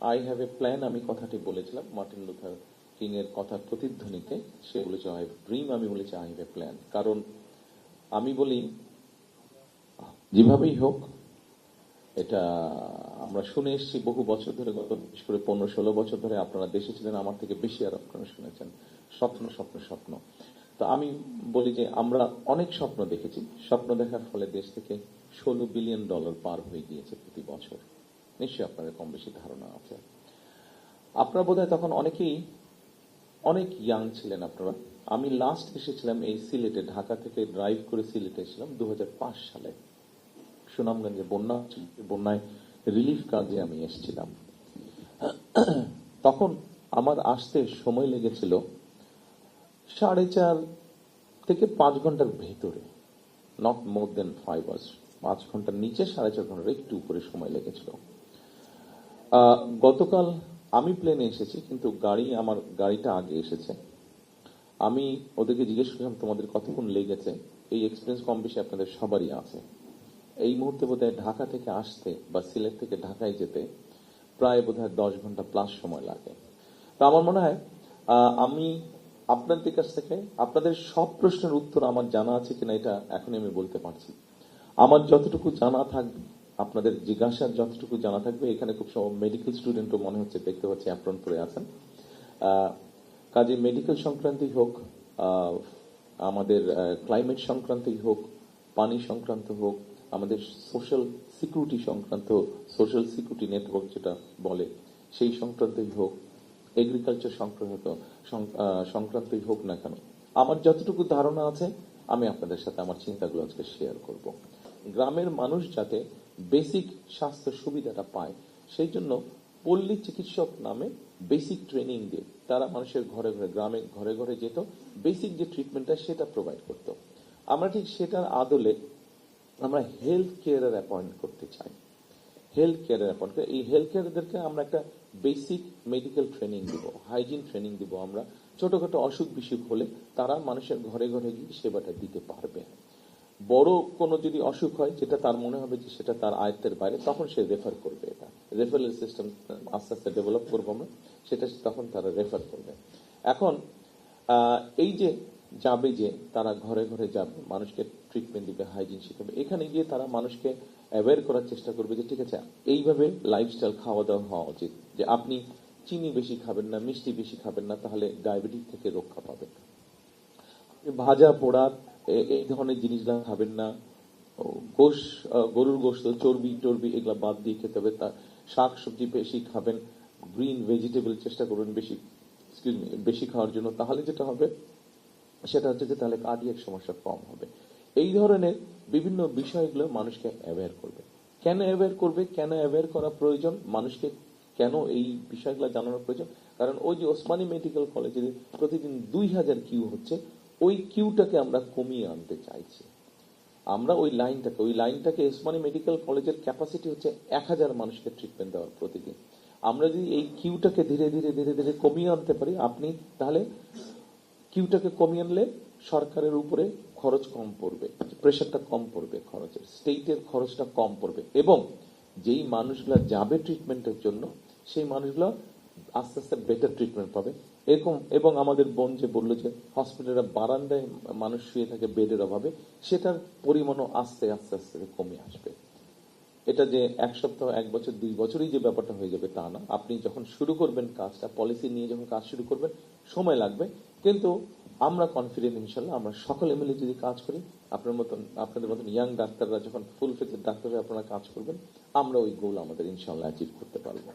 I have a plan আমি কথাটি বলেছিলাম, মার্টিন লুথার কিং এর কথার প্রতিধ্বনিতে। সে বলেছে আই হ্যাভ ড্রিম আমি বলেছি আই হ্যাভ এ প্ল্যান কারণ আমি বলি, যেভাবেই হোক, এটা আমরা শুনে এসেছি বহু বছর ধরে, গত বিশেষ করে পনেরো ষোলো বছর ধরে আপনারা দেশে ছিলেন, আমার থেকে বেশি আর আপনারা শুনেছেন। স্বপ্ন স্বপ্ন স্বপ্ন। তো আমি বলি যে, আমরা অনেক স্বপ্ন দেখেছি। স্বপ্ন দেখার ফলে দেশ থেকে ষোলো বিলিয়ন ডলার পার হয়ে গিয়েছে প্রতি বছর। নিশ্চয়ই আপনাদের কম বেশি ধারণা আছে। আপনারা বোধহয় তখন অনেকেই, অনেক ইয়াং ছিলেন আপনারা। আমি লাস্ট এসেছিলাম এই সিলেটে, ঢাকা থেকে ড্রাইভ করে সিলেটে এসেছিলাম দু হাজার পাঁচ সালে। সুনামগঞ্জে বন্যা বন্যায় রিলিফ কাজে আমি এসেছিলাম। তখন আমার আসতে সময় লেগেছিল সাড়ে চার থেকে পাঁচ ঘণ্টার ভেতরে not more than five hours পাঁচ ঘণ্টার নিচে সাড়ে চার ঘণ্টার একটু উপরে সময় লেগেছিল। গতকাল আমি প্লেনে এসেছি, কিন্তু গাড়ি আমার, গাড়িটা আগে এসেছে। আমি ওদেরকে জিজ্ঞেস করলাম, তোমাদের কতক্ষণ লেগেছে? এই এক্সপিরিয়েন্স কম বেশি আপনাদের সবারই আছে। এই মুহূর্তে বোধহয় ঢাকা থেকে আসতে বা সিলেট থেকে ঢাকায় যেতে প্রায় বোধহয় দশ ঘণ্টা প্লাস সময় লাগে। তো আমার মনে হয় আমি আপনাদের কাছ থেকে আপনাদের সব প্রশ্নের উত্তর আমার জানা আছে কিনা এটা এখনই আমি বলতে পারছি। আমার যতটুকু জানা থাকবে আপনাদের জিজ্ঞাসার যতটুকু জানা থাকবে, এখানে খুব মেডিকেল স্টুডেন্টও মনে হচ্ছে দেখতে পাচ্ছি অ্যাপ্রন পরে আছেন। কাজে মেডিকেল সংক্রান্তই হোক আমাদের ক্লাইমেট সংক্রান্তই হোক, পানি সংক্রান্ত হোক, আমাদের সোশ্যাল সিকিউরিটি সংক্রান্ত সোশ্যাল সিকিউরিটি নেটওয়ার্ক যেটা বলে, সেই সংক্রান্তই হোক এগ্রিকালচার সংক্রান্ত সংক্রান্তই হোক না কেন। আমার যতটুকু ধারণা আছে, আমি আপনাদের সাথে আমার চিন্তাগুলো আজকে শেয়ার করব। গ্রামের মানুষ যাতে বেসিক স্বাস্থ্য সুবিধাটা পায়, সেই জন্য পল্লী চিকিৎসক নামে বেসিক ট্রেনিং দিয়ে তারা মানুষের ঘরে ঘরে, গ্রামে ঘরে ঘরে যেত বেসিক যে ট্রিটমেন্টটা সেটা প্রোভাইড করতো। আমরা ঠিক সেটার আদলে আমরা হেলথ কেয়ারের অ্যাপয়েন্ট করতে চাই। হেলথ কেয়ারের অ্যাপয়েন্ট এই হেলথ কেয়ারদেরকে আমরা একটা বেসিক মেডিকেল ট্রেনিং দিব হাইজিন ট্রেনিং দিব আমরা। ছোটখাটো অসুখ বিসুখ হলে তারা মানুষের ঘরে ঘরে গিয়ে সেবাটা দিতে পারবে। বড় কোনো যদি অসুখ হয়, যেটা তার মনে হবে যে সেটা তার আয়ত্তের বাইরে, তখন সে রেফার করবে এটা। রেফারেল সিস্টেম আস্তে আস্তে ডেভেলপ করব আমরা, সেটা তখন তারা রেফার করবে। এখন এই যে যাবে যে, তারা ঘরে ঘরে যাবে, মানুষকে ট্রিটমেন্ট দিবে হাইজিন শিখাবে, এখানে গিয়ে তারা মানুষকে অ্যাওয়্যার করার চেষ্টা করবে যে, ঠিক আছে, এইভাবে লাইফস্টাইল খাওয়া দাওয়া হওয়া উচিত। যে আপনি চিনি বেশি খাবেন না, মিষ্টি বেশি খাবেন না, তাহলে ডায়াবেটিস থেকে রক্ষা পাবেন ভাজা পোড়া এই ধরনের জিনিস জিনিসগুলো খাবেন না। গোশ গরুর গোশত চর্বি, টর্বি এগুলা বাদ দিয়ে খেতে হবে। তা শাক সবজি বেশি খাবেন, গ্রিন ভেজিটেবল চেষ্টা করবেন বেশি বেশি খাওয়ার জন্য। তাহলে যেটা হবে, সেটা হচ্ছে যে তাহলে কার্ডিয়াক সমস্যা কম হবে। এই ধরনের বিভিন্ন বিষয়গুলো মানুষকে অ্যাওয়্যার করবে। কেন অ্যাওয়্যার করবে? কেন অ্যাওয়্যার করা প্রয়োজন? মানুষকে কেন এই বিষয়গুলো জানানোর প্রয়োজন? কারণ ওই যে ওসমানী মেডিকেল কলেজে প্রতিদিন দুই হাজার কিউ হচ্ছে। ওই কিউটাকে আমরা কমিয়ে আনতে চাইছি। আমরা ওই লাইনটাকে ওই লাইনটাকে ওসমানী মেডিকেল কলেজের ক্যাপাসিটি হচ্ছে এক হাজার মানুষকে ট্রিটমেন্ট দেওয়ার প্রতিদিন। আমরা যদি এই কিউটাকে ধীরে ধীরে ধীরে ধীরে কমিয়ে আনতে পারি, আপনি তাহলে কিউটাকে কমিয়ে আনলে সরকারের উপরে খরচ কম পড়বে প্রেশারটা কম পড়বে খরচের স্টেটের খরচটা কম পড়বে এবং যেই মানুষগুলা যাবে ট্রিটমেন্টের জন্য, সেই মানুষগুলো আস্তে আস্তে বেটার ট্রিটমেন্ট পাবে। এরকম, এবং আমাদের বোন যে বলল যে হসপিটালের বারান্দায় মানুষ শুয়ে থাকে বেডের অভাবে, সেটার পরিমাণও আস্তে আস্তে আস্তে কমে আসবে। এটা যে এক সপ্তাহ, এক বছর, দুই বছরই যে ব্যাপারটা হয়ে যাবে তা না। আপনি যখন শুরু করবেন কাজটা পলিসি নিয়ে যখন কাজ শুরু করবেন, সময় লাগবে। কিন্তু আমরা কনফিডেন্ট ইনশাল্লাহ, আমরা সকলে মিলে যদি কাজ করি, আপনার মতন, আপনাদের মতন ইয়াং ডাক্তাররা যখন ফুল ফেজের ডাক্তাররা আপনারা কাজ করবেন, আমরা ওই গোল আমাদের ইনশাল্লাহ অ্যাচিভ করতে পারব।